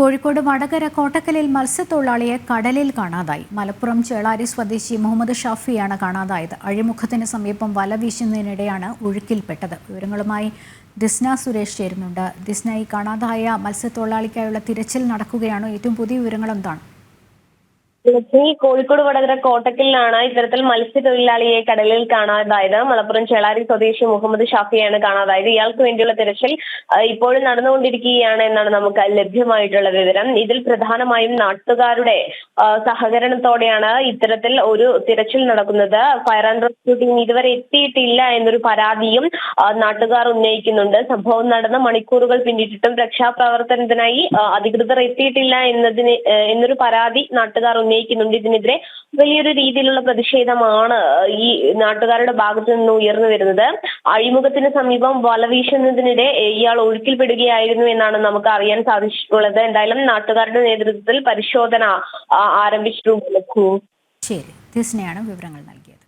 കോഴിക്കോട് വടകര കോട്ടക്കലിൽ മത്സ്യത്തൊഴിലാളിയെ കടലിൽ കാണാതായി. മലപ്പുറം ചേളാരി സ്വദേശി മുഹമ്മദ് ഷാഫിയാണ് കാണാതായത്. അഴിമുഖത്തിന് സമീപം വല വീശുന്നതിനിടെയാണ് ഒഴുക്കിൽപ്പെട്ടത്. വിവരങ്ങളുമായി ദിസ്ന സുരേഷ് ചേരുന്നുണ്ട്. ദിസ്ന കാണാതായ മത്സ്യത്തൊഴിലാളിക്കായുള്ള തിരച്ചിൽ നടക്കുകയാണോ. ഏറ്റവും പുതിയ വിവരങ്ങൾ എന്താണ് ലക്ഷ്മി കോഴിക്കോട് വടകര കോട്ടക്കലിലാണ് ഇത്തരത്തിൽ മത്സ്യത്തൊഴിലാളിയെ കടലിൽ കാണാതായത്. മലപ്പുറം ചേളാരി സ്വദേശി മുഹമ്മദ് ഷാഫിയാണ് കാണാതായത്. ഇയാൾക്ക് വേണ്ടിയുള്ള തിരച്ചിൽ ഇപ്പോഴും നടന്നുകൊണ്ടിരിക്കുകയാണ് എന്നാണ് നമുക്ക് ലഭ്യമായിട്ടുള്ള വിവരം. ഇതിൽ പ്രധാനമായും നാട്ടുകാരുടെ സഹകരണത്തോടെയാണ് ഇത്തരത്തിൽ ഒരു തിരച്ചിൽ നടക്കുന്നത്. ഫയർ ആൻഡ് റെസ്ക്യൂ ടീം ഇതുവരെ എത്തിയിട്ടില്ല എന്നൊരു പരാതിയും നാട്ടുകാർ ഉന്നയിക്കുന്നുണ്ട്. സംഭവം നടന്ന മണിക്കൂറുകൾ പിന്നിട്ടിട്ടും രക്ഷാപ്രവർത്തനത്തിനായി അധികൃതർ എത്തിയിട്ടില്ല എന്നതിന് എന്നൊരു പരാതി നാട്ടുകാർ ഉന്നയിക്കുന്നുണ്ട് ഇതിനെതിരെ വലിയൊരു രീതിയിലുള്ള പ്രതിഷേധമാണ് ഈ നാട്ടുകാരുടെ ഭാഗത്തു നിന്ന് ഉയർന്നു വരുന്നത്. അഴിമുഖത്തിന് സമീപം വല വീശുന്നതിനിടെ ഇയാൾ ഒഴുക്കിൽപ്പെടുകയായിരുന്നു എന്നാണ് നമുക്ക് അറിയാൻ സാധിച്ചിട്ടുള്ളത്. എന്തായാലും നാട്ടുകാരുടെ നേതൃത്വത്തിൽ പരിശോധന ആരംഭിച്ചിട്ടുണ്ട് ശരി. ദിസ്നയാണ് വിവരങ്ങൾ നൽകിയത്.